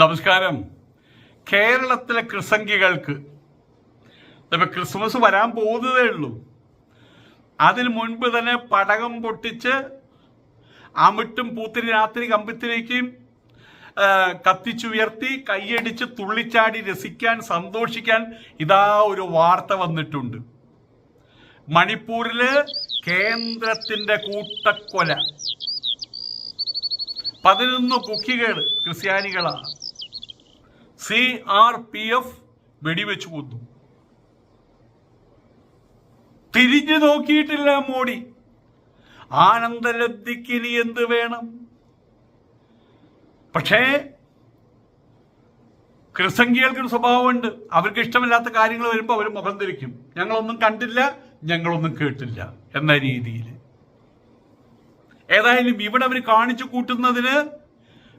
നമസ്കാരം. കേരളത്തിലെ ക്രിസംഗികൾക്ക് ഇപ്പം ക്രിസ്മസ് വരാൻ പോകുന്നതേ ഉള്ളൂ. അതിന് മുൻപ് തന്നെ പടകം പൊട്ടിച്ച് അമിട്ടും പൂത്തിരി രാത്രി കമ്പിത്തിലേക്കും കത്തിച്ചുയർത്തി കൈയടിച്ച് തുള്ളിച്ചാടി രസിക്കാൻ സന്തോഷിക്കാൻ ഇതാ ഒരു വാർത്ത വന്നിട്ടുണ്ട്. മണിപ്പൂരിൽ കേന്ദ്രത്തിന്റെ കൂട്ടക്കൊല. പതിനൊന്ന് കുക്കികൾ ക്രിസ്ത്യാനികളാണ്. സി ആർ പി എഫ് വെടിവെച്ച് കൊന്നു. തിരിഞ്ഞു നോക്കിയിട്ടില്ല മോഡി. ആനന്ദലബ്ധിക്ക് ഇനി എന്ത് വേണം? പക്ഷേ ക്രിസംഖ്യകൾക്കൊരു സ്വഭാവമുണ്ട്. അവർക്ക് ഇഷ്ടമില്ലാത്ത കാര്യങ്ങൾ വരുമ്പോൾ അവർ മുഖം തിരിക്കും. ഞങ്ങളൊന്നും കണ്ടില്ല ഞങ്ങളൊന്നും കേട്ടില്ല എന്ന രീതിയിൽ. ഏതായാലും ഇവിടെ അവർ കാണിച്ചു കൂട്ടുന്നതിന്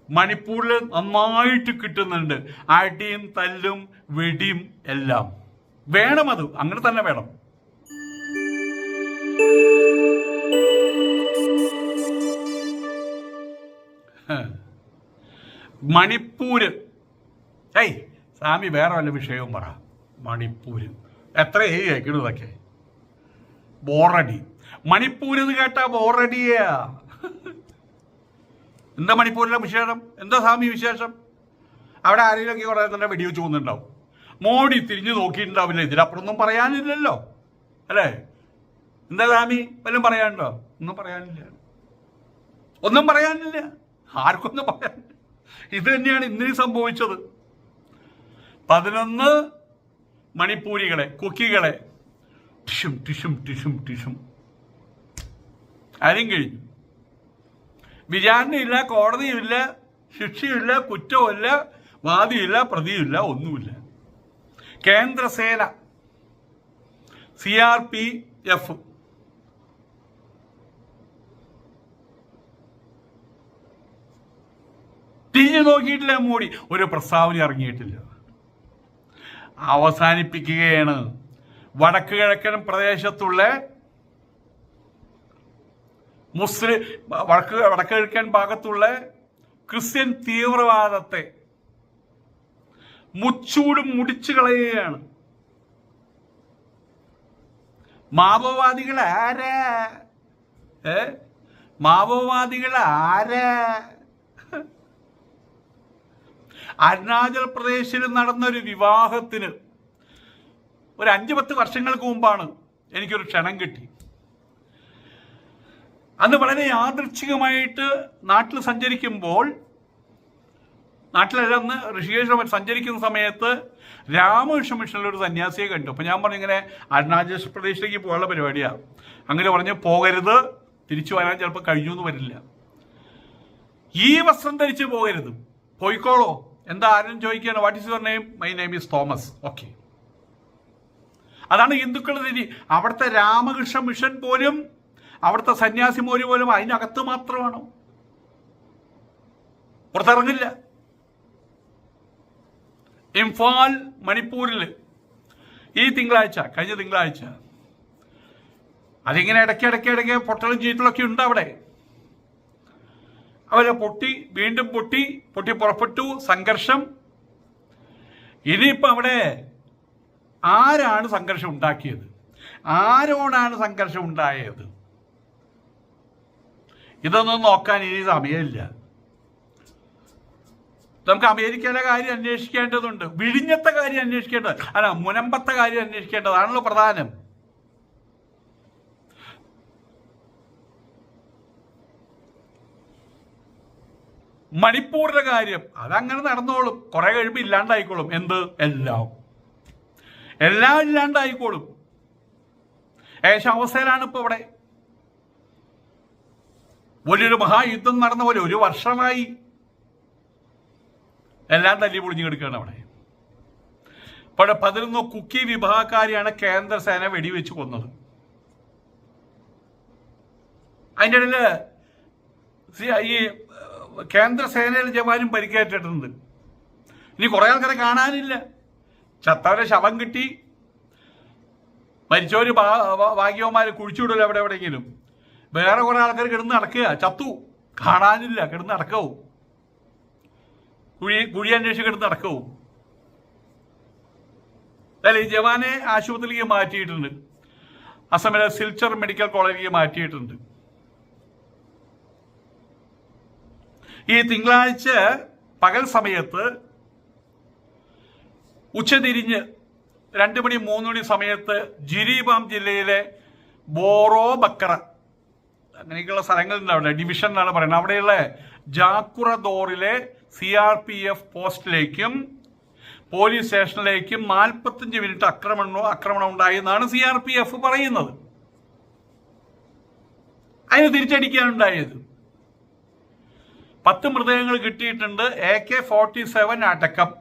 മണിപ്പൂരിൽ നന്നായിട്ട് കിട്ടുന്നുണ്ട്. അടിയും തല്ലും വെടിയും എല്ലാം. വേണം അത്. അങ്ങനെ തന്നെ വേണം. മണിപ്പൂര്. ഏയ് സ്വാമി വേറെ വല്ല വിഷയവും പറ. മണിപ്പൂര്. എത്രയായി കേൾക്കണതൊക്കെ ബോറടി. മണിപ്പൂരെന്ന് കേട്ടാ ബോറടിയാ. എന്താ മണിപ്പൂരിലെ വിശേഷം? എന്താ സ്വാമി വിശേഷം? അവിടെ ആരെങ്കിലുമൊക്കെ കുറേ തന്നെ വെടിവെച്ച് പോകുന്നുണ്ടാവും മോഡി തിരിഞ്ഞു നോക്കിയിട്ടുണ്ടാവില്ല ഇതിലപ്പുറമൊന്നും പറയാനില്ലല്ലോ. അല്ലേ? എന്താ സ്വാമി? വല്ലതും പറയാനുണ്ടോ? ഒന്നും പറയാനില്ല. ഒന്നും പറയാനില്ല. ആർക്കൊന്നും പറയാനില്ല. ഇത് തന്നെയാണ് ഇന്നലെ സംഭവിച്ചത്. പതിനൊന്ന് മണിപ്പൂരികളെ കുക്കികളെ. ടിഷും ടിഷും ടിഷും ടിഷും ആരും കഴിഞ്ഞു. വിചാരണയില്ല കോടതിയുമില്ല ശിക്ഷയില്ല കുറ്റവുമില്ല വാദിയില്ല പ്രതിയുമില്ല ഒന്നുമില്ല. കേന്ദ്രസേന സി ആർ പി എഫ്. തിരിഞ്ഞു നോക്കിയിട്ടില്ല മോഡി. ഒരു പ്രസ്താവന ഇറങ്ങിയിട്ടില്ല. അവസാനിപ്പിക്കുകയാണ്. വടക്ക് കിഴക്കൻ പ്രദേശത്തുള്ള മുസ്ലിം വടക്ക് വടക്ക് കിഴക്കൻ ഭാഗത്തുള്ള ക്രിസ്ത്യൻ തീവ്രവാദത്തെ മുച്ചൂടും മുടിച്ചു കളയുകയാണ്. മാവോവാദികൾ ആരാ? ഏ? മാവോവാദികൾ ആരാ? അരുണാചൽ പ്രദേശിൽ നടന്ന ഒരു വിവാഹത്തിന് ഒരു അഞ്ച് പത്ത് വർഷങ്ങൾക്ക് മുമ്പാണ് എനിക്കൊരു ക്ഷണം കിട്ടി. അന്ന് വളരെ യാദൃച്ഛികമായിട്ട് നാട്ടിൽ സഞ്ചരിക്കുമ്പോൾ നാട്ടിലല്ല അന്ന് ഋഷികേശ് സഞ്ചരിക്കുന്ന സമയത്ത് രാമകൃഷ്ണ മിഷനിൽ ഒരു സന്യാസിയെ കണ്ടു. അപ്പം ഞാൻ പറഞ്ഞു ഇങ്ങനെ അരുണാചൽ പ്രദേശിലേക്ക് പോകാനുള്ള പരിപാടിയാണ് അങ്ങനെ പറഞ്ഞ് പോകരുത് തിരിച്ചു വരാൻ ചിലപ്പോൾ കഴിഞ്ഞു എന്ന് വരില്ല. ഈ വസ്ത്രം ധരിച്ച് പോകരുത്. പോയിക്കോളോ. എന്താ ആരും ചോദിക്കുകയാണ് what is your name my name is Thomas okay അതാണ് ഹിന്ദുക്കളുടെ രീതി. അവിടുത്തെ രാമകൃഷ്ണ മിഷൻ പോലും അവിടുത്തെ സന്യാസിമോര് പോലും അതിനകത്ത് മാത്രമാണോ. പുറത്തിറങ്ങില്ല. ഇംഫാൽ മണിപ്പൂരിൽ ഈ തിങ്കളാഴ്ച കഴിഞ്ഞ തിങ്കളാഴ്ച അതിങ്ങനെ ഇടയ്ക്ക് ഇടയ്ക്ക് ഇടയ്ക്ക് പൊട്ടലും ചീറ്റലൊക്കെ ഉണ്ട് അവിടെ. അവരെ പൊട്ടി വീണ്ടും പൊട്ടി പൊട്ടി പുറപ്പെട്ടു സംഘർഷം. ഇനിയിപ്പോൾ അവിടെ ആരാണ് സംഘർഷം ഉണ്ടാക്കിയത്? ആരോടാണ് സംഘർഷം ഉണ്ടായത്? ഇതൊന്നും നോക്കാൻ ഇനി സമയമില്ല. നമുക്ക് അമേരിക്കയിലെ കാര്യം അന്വേഷിക്കേണ്ടതുണ്ട്. വിഴിഞ്ഞത്തെ കാര്യം അന്വേഷിക്കേണ്ടത്. അല്ല മുനമ്പത്തെ കാര്യം അന്വേഷിക്കേണ്ടതാണല്ലോ പ്രധാനം. മണിപ്പൂരിലെ കാര്യം അതങ്ങനെ നടന്നോളും. കുറെ കഴിയുമ്പോൾ ഇല്ലാണ്ടായിക്കോളും. എന്ത്? എല്ലാം. എല്ലാം ഇല്ലാണ്ടായിക്കോളും. ഏകദേശം അവസ്ഥയിലാണ് ഇപ്പൊ ഇവിടെ. വലിയൊരു മഹായുദ്ധം നടന്ന പോലെ ഒരു വർഷമായി എല്ലാം തല്ലി പൊളിഞ്ഞു കിടക്കുകയാണ് അവിടെ. ഇപ്പോൾ പതിനൊന്ന് കുക്കി വിഭാഗക്കാരെയാണ് കേന്ദ്ര സേന വെടിവെച്ച് കൊന്നത്. അതിന്റെ ഇടയിൽ ഈ കേന്ദ്ര സേനയിൽ ജവാനും പരിക്കേറ്റിട്ടുണ്ട്. ഇനി കുറെ ആൾക്കാരെ കാണാനില്ല. ചത്തവരെ ശവം കിട്ടി. മരിച്ചവര് ഭാഗ്യവന്മാരെ കുഴിച്ചുവിടില്ല എവിടെ എവിടെയെങ്കിലും? വേറെ കുറെ ആൾക്കാർ കിടന്ന് നടക്കുക ചത്തു. കാണാനില്ല. കിടന്ന് നടക്കവും. കുഴി കുഴി അന്വേഷിച്ച് കിടന്ന് നടക്കവും. അല്ല ഈ ജവാനെ ആശുപത്രിയിലേക്ക് മാറ്റിയിട്ടുണ്ട്. അസമിലെ സിൽച്ചർ മെഡിക്കൽ കോളേജിലേക്ക് മാറ്റിയിട്ടുണ്ട്. ഈ തിങ്കളാഴ്ച പകൽ സമയത്ത് ഉച്ചതിരിഞ്ഞ് രണ്ട് മണി മൂന്ന് മണി സമയത്ത് ജിരിബാം ജില്ലയിലെ ബോറോ ബക്കറ അങ്ങനെയൊക്കെയുള്ള സ്ഥലങ്ങളുണ്ട് അവിടെ ഡിവിഷൻ എന്നാണ് പറയുന്നത്. അവിടെയുള്ള ജാക്കുറദോറിലെ സി ആർ പി എഫ് പോസ്റ്റിലേക്കും പോലീസ് സ്റ്റേഷനിലേക്കും നാൽപ്പത്തഞ്ച് മിനിറ്റ് ആക്രമണമോ ആക്രമണം ഉണ്ടായി എന്നാണ് സി ആർ പി എഫ് പറയുന്നത്. അതിന് തിരിച്ചടിക്കാനുണ്ടായത് പത്ത് മൃതദേഹങ്ങൾ കിട്ടിയിട്ടുണ്ട്. എ കെ ഫോർട്ടി സെവൻ അടക്കം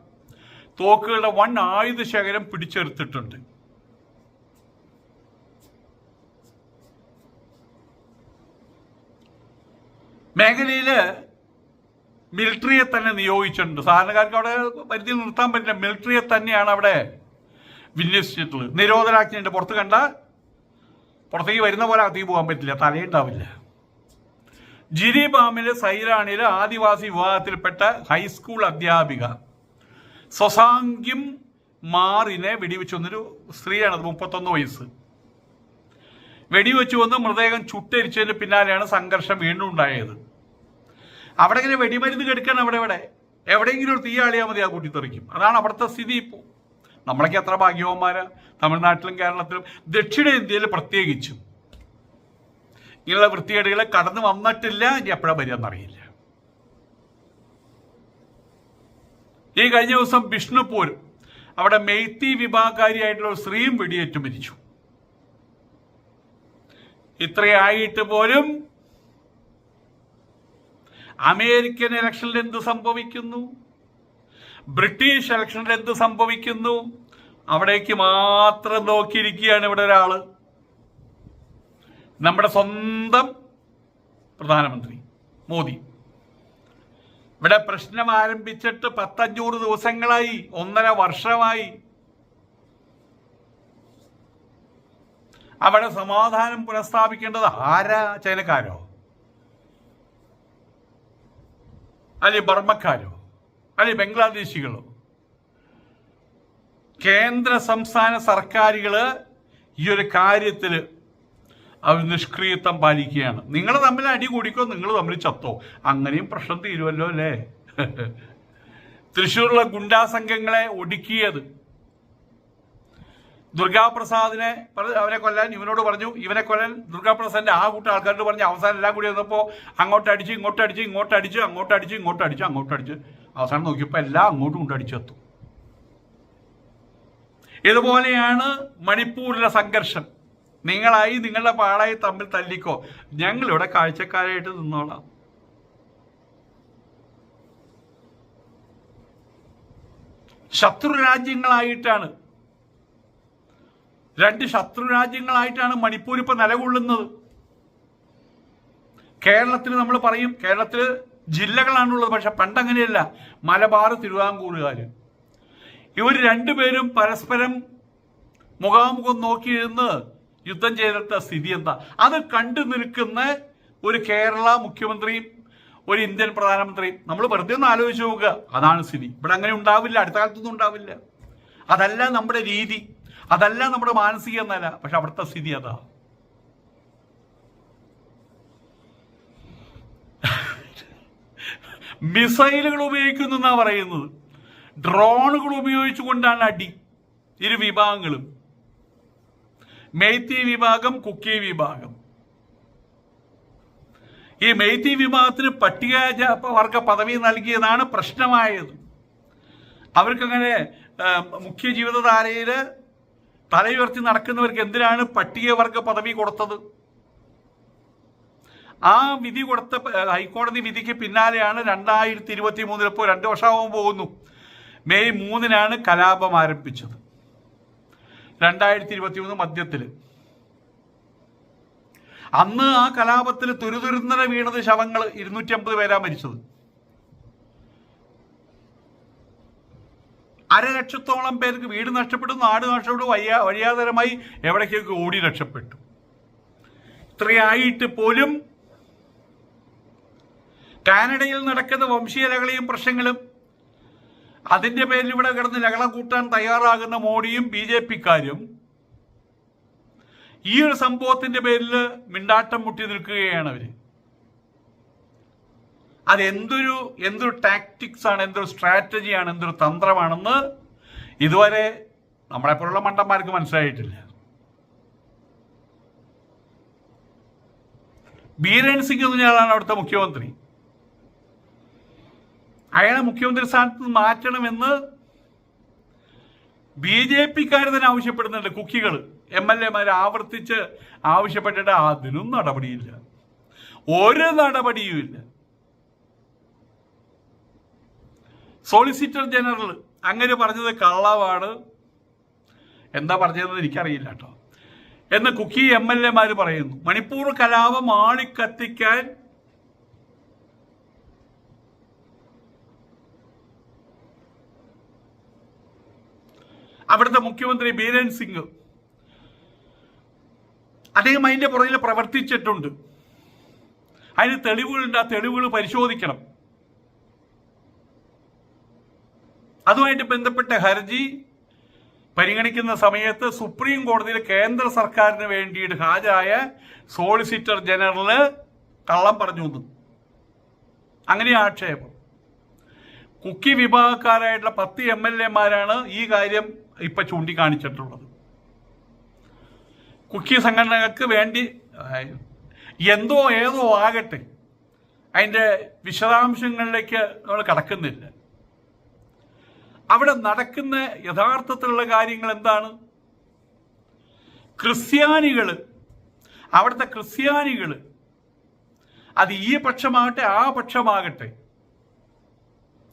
തോക്കുകളുടെ വൺ ആയുധ ശേഖരം പിടിച്ചെടുത്തിട്ടുണ്ട്. മേഖലയിൽ മിലിറ്ററിയെ തന്നെ നിയോഗിച്ചിട്ടുണ്ട്. സാധാരണക്കാർക്ക് അവിടെ പരിധി നിർത്താൻ പറ്റില്ല. മിലിറ്ററിയെ തന്നെയാണ് അവിടെ വിന്യസിച്ചിട്ടുള്ളത്. നിരോധനാജ്ഞയുണ്ട്. പുറത്ത് കണ്ട പുറത്തേക്ക് വരുന്ന പോലെ അകത്തേക്ക് പോകാൻ പറ്റില്ല. തലയുണ്ടാവില്ല. ജിരിബാമിലെ സൈറാണിയിലെ ആദിവാസി വിഭാഗത്തിൽപ്പെട്ട ഹൈസ്കൂൾ അധ്യാപിക സ്വസാങ്ക്യം മാറിനെ വെടിവെച്ചൊന്നൊരു സ്ത്രീയാണ്. മുപ്പത്തൊന്ന് വയസ്സ്. വെടിവെച്ചു വന്ന് മൃതദേഹം ചുട്ടരിച്ചതിന് പിന്നാലെയാണ് സംഘർഷം വീണ്ടും ഉണ്ടായത്. അവിടെ ഇങ്ങനെ വെടിമരുന്ന് കെടുക്കണം അവിടെ ഇവിടെ. എവിടെയെങ്കിലും ഒരു തീ മതി ആ കൂട്ടിത്തെറിക്കും. അതാണ് അവിടുത്തെ സ്ഥിതി ഇപ്പോൾ നമ്മളൊക്കെ എത്ര ഭാഗ്യവന്മാരാ. തമിഴ്നാട്ടിലും കേരളത്തിലും ദക്ഷിണേന്ത്യയിൽ പ്രത്യേകിച്ചും. ഇങ്ങനെയുള്ള വൃത്തികേടുകളെ കടന്നു വന്നിട്ടില്ല ഇനി എപ്പോഴാണ് വരികയെന്നറിയില്ല. ഈ കഴിഞ്ഞ ദിവസം ബിഷ്ണുപൂർ അവിടെ മെയ്ത്തി വിഭാഗക്കാരിയായിട്ടുള്ള സ്ത്രീയും വെടിയേറ്റ് മരിച്ചു. ഇത്രയായിട്ട് പോലും അമേരിക്കൻ ഇലക്ഷനിൽ എന്ത് സംഭവിക്കുന്നു? ബ്രിട്ടീഷ് ഇലക്ഷനിൽ എന്ത് സംഭവിക്കുന്നു? അവിടേക്ക് മാത്രം നോക്കിയിരിക്കുകയാണ് ഇവിടെ ഒരാൾ. നമ്മുടെ സ്വന്തം പ്രധാനമന്ത്രി മോദി. ഇവിടെ പ്രശ്നം ആരംഭിച്ചിട്ട് പത്തഞ്ഞൂറ് ദിവസങ്ങളായി ഒന്നര വർഷമായി. അവിടെ സമാധാനം പുനഃസ്ഥാപിക്കേണ്ടത് ആരാ? ചൈനക്കാരോ? അല്ലെ ബർമ്മക്കാരോ? അല്ലെ ബംഗ്ലാദേശികളോ? കേന്ദ്ര സംസ്ഥാന സർക്കാരുകൾ ഈ ഒരു കാര്യത്തിൽ അവർ നിഷ്ക്രിയത്വം പാലിക്കുകയാണ്. നിങ്ങൾ തമ്മിൽ അടി കൂടിക്കോ നിങ്ങൾ തമ്മിൽ ചത്തോ? അങ്ങനെയും പ്രശ്നം തീരുമല്ലോ അല്ലേ? തൃശ്ശൂരിലെ ഗുണ്ടാ സംഘങ്ങളെ ഒടുക്കിയത് ദുർഗാപ്രസാദിനെ അവനെ കൊല്ലാൻ ഇവനോട് പറഞ്ഞു. ഇവനെ കൊല്ലാൻ ദുർഗാപ്രസാദിന്റെ ആ കൂട്ടം ആൾക്കാരോട് പറഞ്ഞു അവസാനം എല്ലാം കൂടി വന്നപ്പോൾ അങ്ങോട്ട് അടിച്ച് ഇങ്ങോട്ട് അടിച്ച് ഇങ്ങോട്ട് അടിച്ച് അങ്ങോട്ട് അടിച്ച് ഇങ്ങോട്ട് അടിച്ച് അങ്ങോട്ട് അടിച്ച് അവസാനം നോക്കിയപ്പോൾ എല്ലാം അങ്ങോട്ടും കൊണ്ട് അടിച്ചെത്തും ഇതുപോലെയാണ് മണിപ്പൂരിലെ സംഘർഷം. നിങ്ങളായി നിങ്ങളുടെ പാടായി തമ്മിൽ തല്ലിക്കോ. ഞങ്ങളിവിടെ കാഴ്ചക്കാരായിട്ട് നിന്നോളാം. ശത്രു രാജ്യങ്ങളായിട്ടാണ് രണ്ട് ശത്രു രാജ്യങ്ങളായിട്ടാണ് മണിപ്പൂർ ഇപ്പൊ നിലകൊള്ളുന്നത്. കേരളത്തിൽ നമ്മൾ പറയും കേരളത്തിൽ ജില്ലകളാണുള്ളത് പക്ഷെ പണ്ട് അങ്ങനെയല്ല മലബാർ തിരുവിതാംകൂറുകാർ ഇവർ രണ്ടുപേരും പരസ്പരം മുഖാമുഖം നോക്കി നോക്കിയിരുന്ന് യുദ്ധം ചെയ്തിട്ട സ്ഥിതി എന്താ? അത് കണ്ടു നിൽക്കുന്ന ഒരു കേരള മുഖ്യമന്ത്രിയും ഒരു ഇന്ത്യൻ പ്രധാനമന്ത്രിയും. നമ്മൾ വെറുതെ ഒന്ന് ആലോചിച്ച് നോക്കുക. അതാണ് സ്ഥിതി. ഇവിടെ അങ്ങനെ ഉണ്ടാവില്ല. അടുത്ത കാലത്തൊന്നും ഉണ്ടാവില്ല. അതല്ല നമ്മുടെ രീതി. അതല്ല നമ്മുടെ മാനസിക നില പക്ഷെ അവിടുത്തെ സ്ഥിതി അതാ. മിസൈലുകൾ ഉപയോഗിക്കുന്നു എന്നാ പറയുന്നത്. ഡ്രോണുകൾ ഉപയോഗിച്ചുകൊണ്ടാണ് അടി ഇരു വിഭാഗങ്ങളും. മെയ്ത്തി വിഭാഗം കുക്കി വിഭാഗം. ഈ മെയ്ത്തി വിഭാഗത്തിന് പട്ടികജ വർഗ പദവി നൽകിയതാണ് പ്രശ്നമായത്. അവർക്കങ്ങനെ മുഖ്യ ജീവിതധാരയിൽ തലയുയർത്തി നടക്കുന്നവർക്ക് എന്തിനാണ് പട്ടികവർഗ പദവി കൊടുത്തത്? ആ വിധി കൊടുത്ത ഹൈക്കോടതി വിധിക്ക് പിന്നാലെയാണ് രണ്ടായിരത്തി ഇരുപത്തി മൂന്നിൽ ഇപ്പോൾ രണ്ട് വർഷമാകാൻ പോകുന്നു. മെയ് മൂന്നിനാണ് കലാപം ആരംഭിച്ചത്. രണ്ടായിരത്തി ഇരുപത്തി മൂന്ന് മധ്യത്തിൽ അന്ന് ആ കലാപത്തിൽ തുരുതുരുന്നര വീണത് ശവങ്ങൾ ഇരുന്നൂറ്റി അമ്പത് പേരാ മരിച്ചത്. അരലക്ഷത്തോളം പേർക്ക് വീട് നഷ്ടപ്പെട്ടു നാട് നഷ്ടപ്പെട്ടു വയ്യ വഴിയാതരമായി എവിടേക്കൊക്കെ ഓടി രക്ഷപ്പെട്ടു. ഇത്രയായിട്ട് പോലും കാനഡയിൽ നടക്കുന്ന വംശീയലകളെയും പ്രശ്നങ്ങളും അതിന്റെ പേരിൽ ഇവിടെ കിടന്ന് ലഹളം കൂട്ടാൻ തയ്യാറാകുന്ന മോഡിയും ബി ജെ പിക്കാരും ഈ ഒരു സംഭവത്തിന്റെ പേരിൽ മിണ്ടാട്ടം മുട്ടി നിൽക്കുകയാണ് അവർ. അത് എന്തൊരു എന്തൊരു ടാക്ടിക്സ് ആണ് എന്തൊരു സ്ട്രാറ്റജിയാണ് എന്തൊരു തന്ത്രമാണെന്ന് ഇതുവരെ നമ്മളെപ്പോലുള്ള മണ്ടന്മാർക്ക് മനസ്സിലായിട്ടില്ല. ബീരൻ സിംഗ് എന്ന് പറഞ്ഞാലാണ് അവിടുത്തെ മുഖ്യമന്ത്രി. അയാളെ മുഖ്യമന്ത്രി സ്ഥാനത്ത് നിന്ന് മാറ്റണമെന്ന് ബി ജെ പിക്കാർ തന്നെ ആവശ്യപ്പെടുന്നുണ്ട് കുക്കികൾ. എം എൽ എമാർ ആവർത്തിച്ച് ആവശ്യപ്പെട്ടിട്ട് അതിനും നടപടിയില്ല. ഒരു നടപടിയുമില്ല. സോളിസിറ്റർ ജനറൽ അങ്ങനെ പറഞ്ഞത് കള്ളവാണ്. എന്താ പറഞ്ഞതെന്ന് എനിക്കറിയില്ല കേട്ടോ. എന്ന് കുക്കി എം എൽ എമാർ പറയുന്നു. മണിപ്പൂർ കലാപം ആളിക്കത്തിക്കാൻ അവിടുത്തെ മുഖ്യമന്ത്രി ബീരൻ സിംഗ്. അദ്ദേഹം അതിന്റെ പുറകിൽ പ്രവർത്തിച്ചിട്ടുണ്ട്. അതിന് തെളിവുകളുണ്ട്. ആ തെളിവുകൾ പരിശോധിക്കണം. അതുമായിട്ട് ബന്ധപ്പെട്ട ഹർജി പരിഗണിക്കുന്ന സമയത്ത് സുപ്രീം കോടതിയിൽ കേന്ദ്ര സർക്കാരിന് വേണ്ടിയിട്ട് ഹാജരായ സോളിസിറ്റർ ജനറൽ കള്ളം പറഞ്ഞു എന്ന്. അങ്ങനെ ആക്ഷേപം. കുക്കി വിഭാഗക്കാരായിട്ടുള്ള പത്ത് എം എൽ എമാരാണ് ഈ കാര്യം ഇപ്പൊ ചൂണ്ടിക്കാണിച്ചിട്ടുള്ളത്. കുക്കി സംഘടനകൾക്ക് വേണ്ടി എന്തോ ഏതോ ആകട്ടെ അതിന്റെ വിശദാംശങ്ങളിലേക്ക് നമ്മൾ കടക്കുന്നില്ല. അവിടെ നടക്കുന്ന യഥാർത്ഥത്തിലുള്ള കാര്യങ്ങൾ എന്താണ്? ക്രിസ്ത്യാനികൾ അവിടുത്തെ ക്രിസ്ത്യാനികൾ അത് ഈ പക്ഷമാകട്ടെ ആ പക്ഷമാകട്ടെ.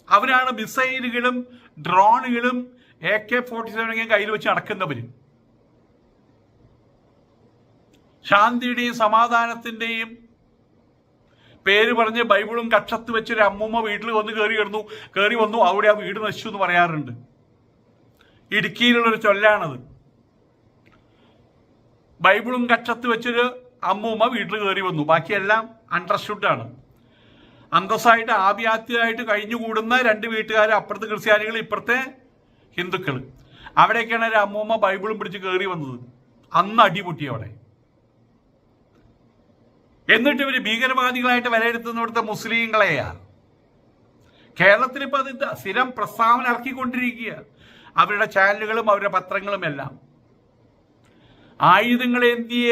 അവരാണ് മിസൈലുകളും ഡ്രോണുകളും എ കെ ഫോർട്ടി സെവൻ കയ്യിൽ വെച്ച് നടക്കുന്നവർ ശാന്തിയുടെയും സമാധാനത്തിന്റെയും പേര് പറഞ്ഞ് ബൈബിളും കക്ഷത്ത് ഒരു അമ്മൂമ്മ വീട്ടിൽ വന്ന് കയറി കിടന്നു. കയറി വന്നു അവിടെ ആ വീട് നശിച്ചു എന്ന് പറയാറുണ്ട്. ഇടുക്കിയിലുള്ളൊരു ചൊല്ലാണത്. ബൈബിളും കക്ഷത്ത് വെച്ചൊരു അമ്മൂമ്മ വീട്ടിൽ കയറി വന്നു. ബാക്കിയെല്ലാം ആണ്. അന്തസ്സായിട്ട് ആഭ്യാത്തിയായിട്ട് കഴിഞ്ഞുകൂടുന്ന രണ്ട് വീട്ടുകാർ അപ്പുറത്തെ ക്രിസ്ത്യാനികൾ ഇപ്പുറത്തെ ഹിന്ദുക്കൾ അവിടേക്കാണ് ഒരു അമ്മൂമ്മ ബൈബിളും പിടിച്ച് കയറി വന്നത്. അന്ന് അടിപൊട്ടി അവിടെ. എന്നിട്ട് ഇവർ ഭീകരവാദികളായിട്ട് വിലയിരുത്തുന്നിടത്തെ മുസ്ലിങ്ങളെയാ കേരളത്തിൽ ഇപ്പൊ അത് സ്ഥിരം പ്രസ്താവന ഇറക്കിക്കൊണ്ടിരിക്കുക അവരുടെ ചാനലുകളും അവരുടെ പത്രങ്ങളും എല്ലാം. ആയുധങ്ങൾ എന്തിയ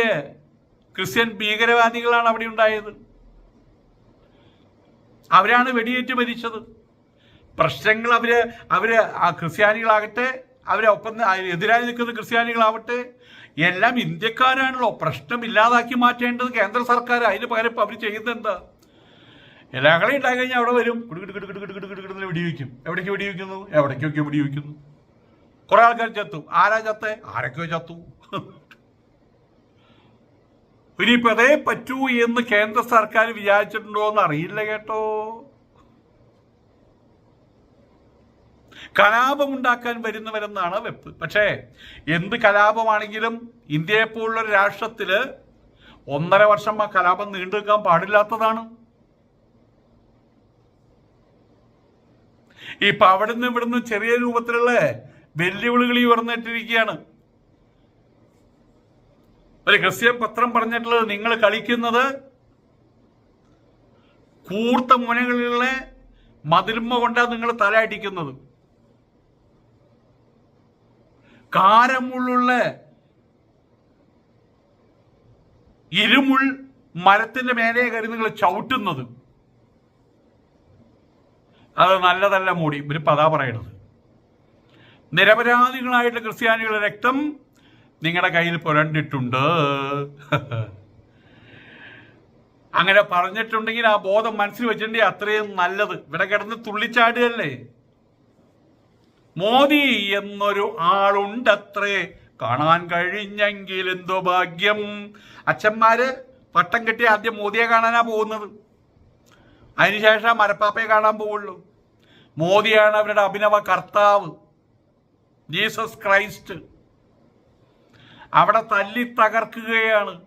ക്രിസ്ത്യൻ ഭീകരവാദികളാണ് അവിടെ ഉണ്ടായത്. അവരാണ് വെടിയേറ്റ് മരിച്ചത്. പ്രശ്നങ്ങൾ അവർ അവർ ആ ക്രിസ്ത്യാനികളാകട്ടെ അവരെ ഒപ്പം എതിരായി നിൽക്കുന്ന ക്രിസ്ത്യാനികളാവട്ടെ എല്ലാം ഇന്ത്യക്കാരാണല്ലോ. പ്രശ്നം ഇല്ലാതാക്കി മാറ്റേണ്ടത് കേന്ദ്ര സർക്കാർ അതിന് പകരം ഇപ്പം അവർ ചെയ്യുന്നെന്താ എല്ലാ കളി ഉണ്ടായി കഴിഞ്ഞാൽ അവിടെ വരും. കിടുകിട് വെടിവെക്കും. എവിടേക്ക് വെടിവെക്കുന്നു? എവിടേക്കൊക്കെ വെടിവെക്കുന്നു? കുറെ ആൾക്കാർ ചത്തു. ആരാ ചത്തേ? ആരൊക്കെയോ ചത്തു. ഇനിയിപ്പോ അതേ പറ്റൂ എന്ന് കേന്ദ്ര സർക്കാർ വിചാരിച്ചിട്ടുണ്ടോ എന്ന് അറിയില്ല കേട്ടോ. കലാപമുണ്ടാക്കാൻ വരുന്നവരെന്നാണ് വെപ്പ്. പക്ഷേ എന്ത് കലാപമാണെങ്കിലും ഇന്ത്യയെ പോലുള്ള ഒരു രാഷ്ട്രത്തിൽ ഒന്നര വർഷം ആ കലാപം നീണ്ടു നിൽക്കാൻ പാടില്ലാത്തതാണ്. ഇപ്പൊ അവിടുന്ന് ഇവിടുന്ന് ചെറിയ രൂപത്തിലുള്ള വെല്ലുവിളികൾ ഉയർന്നിട്ടിരിക്കുകയാണ്. ഒരു ക്രിസ്ത്യൻ പത്രം പറഞ്ഞിട്ടുള്ളത് നിങ്ങൾ കളിക്കുന്നത് കൂർത്ത മുനകളിലെ മതിലുമ്മ കൊണ്ടാണ് നിങ്ങൾ തല അടിക്കുന്നത്. കാരമുള്ളുള്ള ഇരുമുൾ മരത്തിന്റെ മേലെ കയറി നിങ്ങൾ ചവിട്ടുന്നത്. അത് നല്ലതല്ല മൂടി ഇവർ പതാ പറയണത്. നിരപരാധികളായിട്ട് ക്രിസ്ത്യാനികളുടെ രക്തം നിങ്ങളുടെ കയ്യിൽ പുരണ്ടിട്ടുണ്ട്. അങ്ങനെ പറഞ്ഞിട്ടുണ്ടെങ്കിൽ ആ ബോധം മനസ്സിൽ വെച്ചിട്ടുണ്ടെങ്കിൽ അത്രയും നല്ലത്. ഇവിടെ കിടന്ന് തുള്ളിച്ചാടുകയല്ലേ? മോദി എന്നൊരു ആളുണ്ടത്രേ. കാണാൻ കഴിഞ്ഞെങ്കിൽ എന്തോ ഭാഗ്യം. അച്ഛന്മാര് പട്ടം കെട്ടി ആദ്യം മോദിയെ കാണാനാ പോകുന്നത്. അതിനുശേഷം മരപ്പാപ്പയെ കാണാൻ പോവുള്ളൂ മോദിയാണ് അവരുടെ അഭിനവ കർത്താവ് ജീസസ് ക്രൈസ്റ്റ്. അവിടെ തല്ലി തകർക്കുകയാണ്.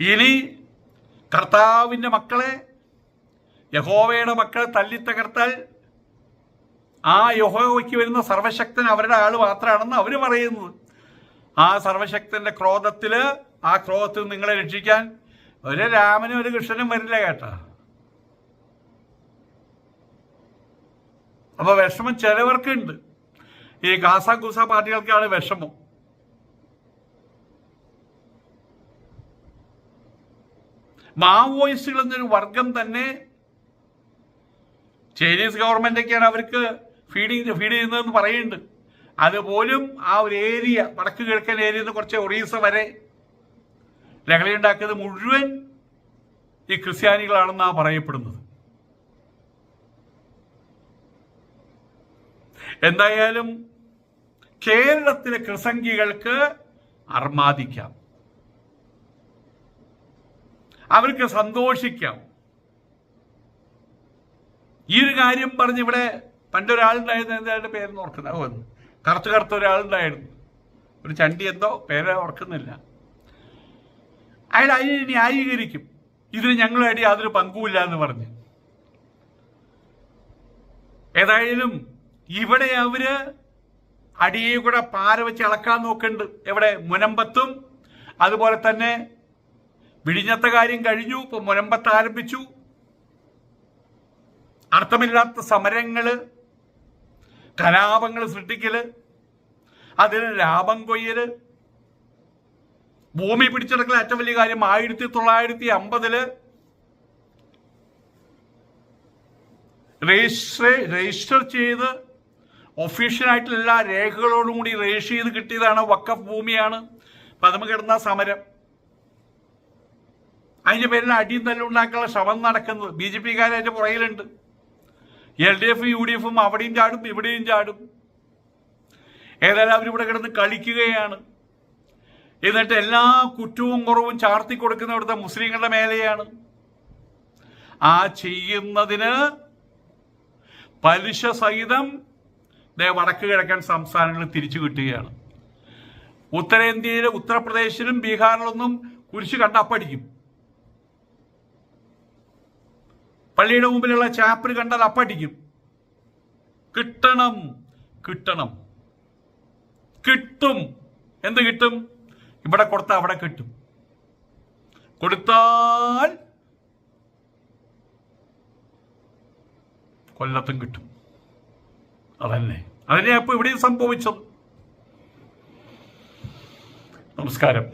ഇനി കർത്താവിന്റെ മക്കളെ യഹോവയുടെ മക്കളെ തല്ലിത്തകർത്താൽ ആ യഹോവയ്ക്ക് വരുന്ന സർവശക്തൻ അവരുടെ ആൾ മാത്രമാണെന്ന് അവർ പറയുന്നത് ആ സർവശക്തന്റെ ക്രോധത്തിൽ ആ ക്രോധത്തിൽ നിങ്ങളെ രക്ഷിക്കാൻ ഒരു രാമനും ഒരു കൃഷ്ണനും വരില്ല കേട്ടോ. അപ്പൊ വിഷമം ചിലവർക്കുണ്ട്. ഈ ഗാസ ഗുസ പാർട്ടികൾക്കാണ് വിഷമം. മാവോയിസ്റ്റുകൾ എന്നൊരു വർഗം തന്നെ ചൈനീസ് ഗവൺമെന്റൊക്കെയാണ് അവർക്ക് ഫീഡ് ചെയ്ത് ഫീഡ് ചെയ്യുന്നതെന്ന് പറയുന്നുണ്ട്. അതുപോലും ആ ഒരു ഏരിയ വടക്ക് കിഴക്കൻ ഏരിയയിൽ നിന്ന് കുറച്ച് ഒറീസ വരെ ലഹളി ഉണ്ടാക്കിയത് മുഴുവൻ ഈ ക്രിസ്ത്യാനികളാണെന്നാണ് പറയപ്പെടുന്നത്. എന്തായാലും കേരളത്തിലെ ക്രിസംഗികൾക്ക് അർമാദിക്കാം. അവർക്ക് സന്തോഷിക്കാം. ഈ ഒരു കാര്യം പറഞ്ഞ് ഇവിടെ പണ്ടൊരാളുണ്ടായിരുന്നു എന്തായാലും പേര് ഓർക്കുന്നു ഓ കറുത്ത് കറുത്ത ഒരാളുണ്ടായിരുന്നു. ഒരു ചണ്ടി എന്തോ പേരെ ഓർക്കുന്നില്ല. അയാൾ അതിനെ ന്യായീകരിക്കും. ഇതിന് ഞങ്ങളുമായിട്ട് യാതൊരു പങ്കുമില്ല എന്ന് പറഞ്ഞ്. ഏതായാലും ഇവിടെ അവർ അടിയെ കൂടെ പാര വെച്ച് ഇളക്കാൻ നോക്കുന്നുണ്ട്. എവിടെ? മുനമ്പത്തും. അതുപോലെ തന്നെ വിഴിഞ്ഞത്തെ കാര്യം കഴിഞ്ഞു ഇപ്പൊ മുനമ്പത്ത് ആരംഭിച്ചു. അർത്ഥമില്ലാത്ത സമരങ്ങൾ കലാപങ്ങൾ സൃഷ്ടിക്കൽ അതിന് ലാഭം കൊയ്യൽ. ഭൂമി പിടിച്ചെടുക്കൽ ഏറ്റവും വലിയ കാര്യം ആയിരത്തി തൊള്ളായിരത്തി അമ്പതിൽ രജിസ്റ്റർ രജിസ്റ്റർ ചെയ്ത് ഒഫീഷ്യലായിട്ടുള്ള എല്ലാ രേഖകളോടും കൂടി രജിസ്റ്റർ ചെയ്ത് കിട്ടിയതാണ് വക്കഫ് ഭൂമിയാണ്. പതമ കിടന്ന സമരം. അതിന്റെ പേരിൽ അടിയും തല്ലും ഉണ്ടാക്കാനുള്ള ശ്രമം നടക്കുന്നത്. ബി ജെ പിക്കാരതിന്റെ പുറകിലുണ്ട്. എൽ ഡി എഫും യു ഡി എഫും അവിടെയും ചാടും ഇവിടെയും ചാടും. ഏതായാലും അവരിവിടെ കിടന്ന് കളിക്കുകയാണ്. എന്നിട്ട് എല്ലാ കുറ്റവും കുറവും ചാർത്തി കൊടുക്കുന്ന ഇവിടുത്തെ മുസ്ലിങ്ങളുടെ മേലെയാണ്. ആ ചെയ്യുന്നതിന് പലിശ സഹിതം വടക്ക് കിഴക്കൻ സംസ്ഥാനങ്ങൾ തിരിച്ചു കിട്ടുകയാണ്. ഉത്തരേന്ത്യയിലെ ഉത്തർപ്രദേശിലും ബീഹാറിലൊന്നും കുരിശ് കണ്ട അപ്പടിക്കും പള്ളിയുടെ മുമ്പിലുള്ള ചാപ്പിൽ കണ്ടാൽ അപ്പടിക്കും. കിട്ടണം കിട്ടണം. കിട്ടും. എന്ത് കിട്ടും? ഇവിടെ കൊടുത്താൽ അവിടെ കിട്ടും. കൊടുത്താൽ കൊല്ലത്തും കിട്ടും. അതന്നെ. അതന്നെ അപ്പൊ ഇവിടെയും സംഭവിച്ചത്. നമസ്കാരം.